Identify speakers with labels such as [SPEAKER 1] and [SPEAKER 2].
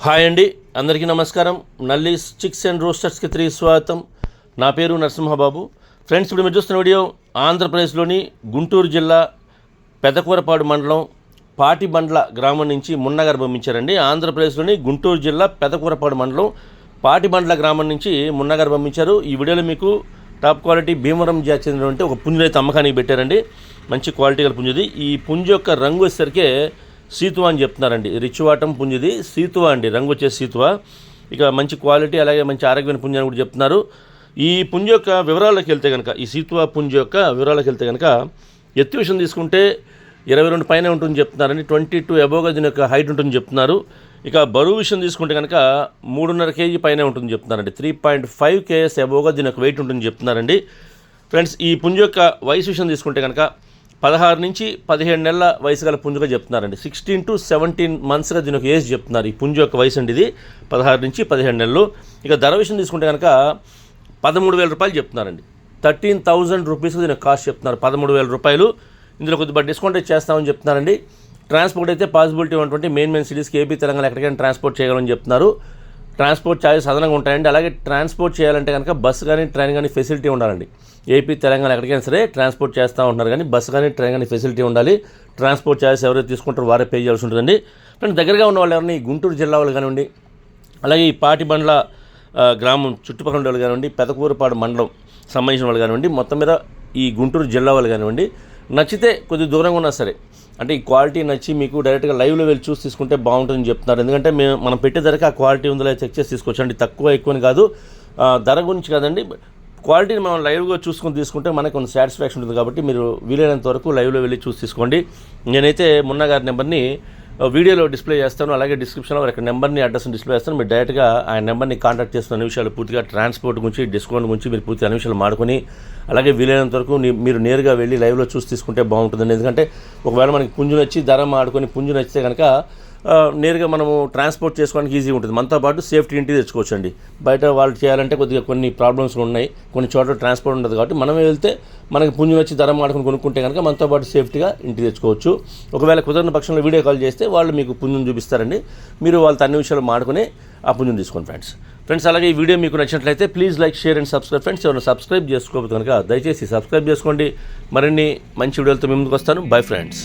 [SPEAKER 1] Hi అండి. అందరికీ నమస్కారం. నల్లి చిక్స్ అండ్ రోస్టర్స్కి తిరిగి స్వాగతం. నా పేరు నరసింహబాబు. ఫ్రెండ్స్ ఇప్పుడు మీరు చూస్తున్న వీడియో ఆంధ్రప్రదేశ్లోని గుంటూరు జిల్లా పెదకూరపాడు మండలం పాటిబండ్ల గ్రామం నుంచి మున్నగారు పంపించారండి. ఆంధ్రప్రదేశ్లోని గుంటూరు జిల్లా పెదకూరపాడు మండలం పాటిబండ్ల గ్రామం నుంచి మున్నగారు పంపించారు. ఈ వీడియోలో మీకు టాప్ క్వాలిటీ భీమవరం జాతి చెందినటువంటి ఒక పుంజు అయితే అమ్మకానికి పెట్టారండి. మంచి క్వాలిటీ గల పుంజుది ఈ పుంజు యొక్క రంగు వచ్చేసరికి సీతువా అని చెప్తున్నారండి. రిచ్ వాటం పుంజుది. సీతువా అండి. రంగు వచ్చే సీతువా. ఇక మంచి క్వాలిటీ అలాగే మంచి ఆరోగ్యమైన పుంజ అని కూడా చెప్తున్నారు. ఈ పుంజ యొక్క వివరాల్లోకి వెళ్తే కనుక ఈ సీతువా పుంజ యొక్క వివరాల్లోకి వెళ్తే కనుక ఎత్తు విషయం తీసుకుంటే ఇరవై రెండు పైన ఉంటుంది చెప్తున్నారని ట్వంటీ టూ అబోగా దీని యొక్క హైట్ ఉంటుంది చెప్తున్నారు. ఇక బరువు విషయం తీసుకుంటే కనుక మూడున్నర కేజీ పైన ఉంటుంది చెప్తున్నారండి. త్రీ పాయింట్ ఫైవ్ కేఎస్ అబోగా దీని యొక్క వెయిట్ ఉంటుంది చెప్తున్నారండి. ఫ్రెండ్స్ ఈ పుంజ యొక్క వయసు విషయం తీసుకుంటే కనుక పదహారు నుంచి పదిహేడు నెలల వయసు గల పుంజుగా చెప్తున్నారండి. సిక్స్టీన్ టు సెవెంటీన్ మంత్స్గా దీని ఒక ఏజ్ చెప్తున్నారు ఈ పుంజు యొక్క వయసు అండి ఇది. పదహారు నుంచి పదిహేడు నెలలు. ఇక ధర విషయం తీసుకుంటే కనుక పదమూడు వేల రూపాయలు చెప్తున్నారండి. థర్టీన్ థౌజండ్ రూపీస్ దీని కాస్ట్ చెప్తున్నారు. పదమూడు వేల రూపాయలు. ఇందులో కొద్దిగా డిస్కౌంట్ అయితే చేస్తామని చెప్తున్నారండి. ట్రాన్స్పోర్ట్ అయితే పాసిబిలిటీ ఉన్నటువంటి మెయిన్ మెయిన్ సిటీస్కి ఏపీ తెలంగాణ ఎక్కడికైనా ట్రాన్స్పోర్ట్ చేయగలని చెప్తున్నారు. ట్రాన్స్పోర్ట్ ఛార్జెస్ అదనంగా ఉంటాయండి. అలాగే ట్రాన్స్పోర్ట్ చేయాలంటే కనుక బస్సు కానీ ట్రైన్ కానీ ఫెసిలిటీ ఉండాలండి. ఏపీ తెలంగాణ ఎక్కడికైనా సరే ట్రాన్స్పోర్ట్ చేస్తూ ఉంటున్నారు కానీ బస్సు కానీ ట్రైన్ కానీ ఫెసిలిటీ ఉండాలి. ట్రాన్స్పోర్ట్ ఛార్జెస్ ఎవరైతే తీసుకుంటారో వారే పే చేయాల్సి ఉంటుందండి. ఫ్రెండ్ దగ్గరగా ఉన్న వాళ్ళు ఎవరిని గుంటూరు జిల్లా వాళ్ళు కానివ్వండి అలాగే ఈ పాటిబండ్ల గ్రామం చుట్టుపక్కల ఉండే వాళ్ళు కానివ్వండి పెదకూరుపాడు మండలం సంబంధించిన వాళ్ళు కానివ్వండి మొత్తం మీద ఈ గుంటూరు జిల్లా వాళ్ళు కానివ్వండి నచ్చితే కొద్ది దూరంగా ఉన్నా సరే అంటే ఈ క్వాలిటీ నచ్చి మీకు డైరెక్ట్గా లైవ్లో వెళ్ళి చూసి తీసుకుంటే బాగుంటుందని చెప్తున్నారు. ఎందుకంటే మేము మనం పెట్టే ధరకి ఆ క్వాలిటీ ఉందో చెక్ చేసి తీసుకోవచ్చండి తక్కువ ఎక్కువని కాదు. ధర గురించి కాదండి. క్వాలిటీని మనం లైవ్గా చూసుకొని తీసుకుంటే మనకు కొంత సాటిస్ఫాక్షన్ ఉంటుంది కాబట్టి మీరు వీలైనంత వరకు లైవ్లో వెళ్ళి చూసి తీసుకోండి. నేనైతే మున్న గారి నెంబర్ని వీడియోలో డిస్ప్లే చేస్తాను అలాగే డిస్క్రిప్షన్లో ఇక్కడ నెంబర్ని అడ్రస్ని డిస్ప్లే చేస్తాను. మీరు డైరెక్ట్గా ఆ నెంబర్ని కాంటాక్ట్ చేస్తున్న విషయాలు పూర్తిగా ట్రాన్స్పోర్ట్ గురించి డిస్కౌంట్ గురించి మీరు పూర్తి అన్ని విషయాలు మాడుకొని అలాగే వీలైనంత వరకు మీరు నేరుగా వెళ్ళి లైవ్లో చూసి తీసుకుంటే బాగుంటుందండి ఎందుకంటే ఒకవేళ మనకి పుంజు నచ్చి ధర మాడుకొని పుంజు నచ్చితే కనుక నేరుగా మనము ట్రాన్స్పోర్ట్ చేసుకోవడానికి ఈజీ ఉంటుంది. మనతో పాటు సేఫ్టీ ఇంటికి తెచ్చుకోవచ్చు అండి బయట వాళ్ళు చేయాలంటే కొద్దిగా కొన్ని ప్రాబ్లమ్స్ ఉన్నాయి. కొన్ని చోట్ల ట్రాన్స్పోర్ట్ ఉండదు కాబట్టి మనం వెళ్తే మనకి పుంజు వచ్చి ధర మాడుకుని కొనుక్కుంటే కనుక మనతో పాటు సేఫ్టీగా ఇంటికి తెచ్చుకోవచ్చు. ఒకవేళ కుదరని పక్షంలో వీడియో కాల్ చేస్తే వాళ్ళు మీకు పుంజును చూపిస్తారండి. మీరు వాళ్ళతో అన్ని విషయాలు మాడుకుని ఆ పుంజును తీసుకోండి ఫ్రెండ్స్. ఫ్రెండ్స్ అలాగే ఈ వీడియో మీకు నచ్చినట్లయితే please like share and subscribe friends ఎవరైనా సబ్స్క్రైబ్ చేసుకోవద్దు కనుక దయచేసి సబ్స్క్రైబ్ చేసుకోండి. మరిన్ని మంచి వీడియోలతో మీ ముందుకు వస్తాను. Bye friends